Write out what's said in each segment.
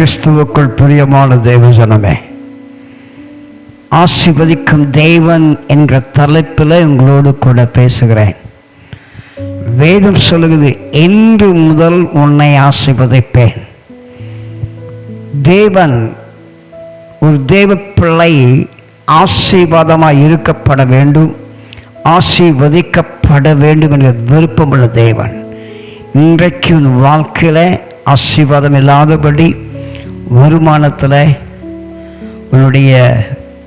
கிறிஸ்துவுக்குள் பிரியமான தேவஜனமே ஆசிர்வதிக்கும் தேவன் என்ற தலைப்பில் உங்களோடு கூட பேசுகிறேன். வேதம் சொல்லுகிறது இன்று முதல் உன்னை ஆசிர்வதிப்பேன். தேவன் ஒரு தேவ பிள்ளை ஆசீர்வாதமாக இருக்கப்பட வேண்டும் ஆசீர்வதிக்கப்பட வேண்டும் என்ற விருப்பமுள்ள தேவன். இன்றைக்கு உன் வாழ்க்கையில் ஆசீர்வாதம் இல்லாதபடி வருமானத்தில் உன்னுடைய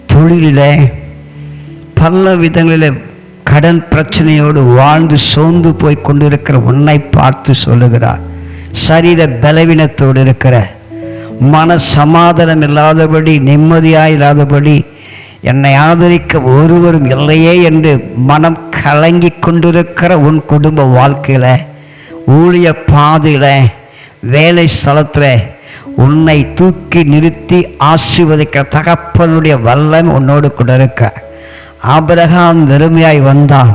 தொழிலில் பல விதங்களில் கடன் பிரச்சனையோடு வாழ்ந்து சோர்ந்து போய் கொண்டிருக்கிற உன்னை பார்த்து சொல்லுகிறார். சரீர பலவீனத்தோடு இருக்கிற மன சமாதானம் இல்லாதபடி நிம்மதியாக இல்லாதபடி என்னை ஆதரிக்க ஒருவரும் இல்லையே என்று மனம் கலங்கி கொண்டிருக்கிற உன் குடும்ப வாழ்க்கையில் ஊழிய பாதையில் வேலை ஸ்தலத்தில் உன்னை தூக்கி நிறுத்தி ஆசிர்வதிக்கிற தகப்பனுடைய வல்லம் உன்னோடு கூட இருக்க. ஆபிரகாம் வெறுமையாய் வந்தான்.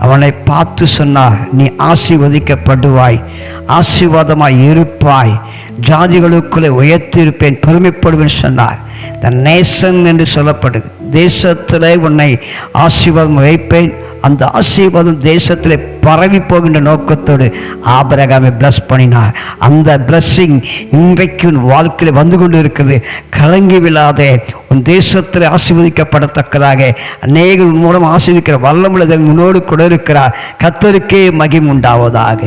அவனை பார்த்து சொன்னார் நீ ஆசிர்வதிக்கப்படுவாய் ஆசீர்வாதமாய் இருப்பாய் ஜாதிகளுக்குள்ளே உயர்த்தியிருப்பேன் பெருமைப்படுவேன் சொன்னார். த நேசன் என்று சொல்லப்படுது. தேசத்திலே உன்னை ஆசீர்வாதம் வைப்பேன் அந்த ஆசீர்வாதம் தேசத்தில் பரவி போகின்ற நோக்கத்தோடு ஆபரகாமை பிளஸ் பண்ணினார். அந்த பிளஸ்ஸிங் இன்றைக்கு உன் வாழ்க்கையில் வந்து கொண்டு இருக்கிறது கலங்கி விழாதே உன் தேசத்தில் ஆசீர்வதிக்கப்படத்தக்கதாக. அநேக மூலம் ஆசீர்விக்கிற வல்லமுள்ள உன்னோடு கூட இருக்கிறார். கத்தருக்கே மகிம் உண்டாவதாக.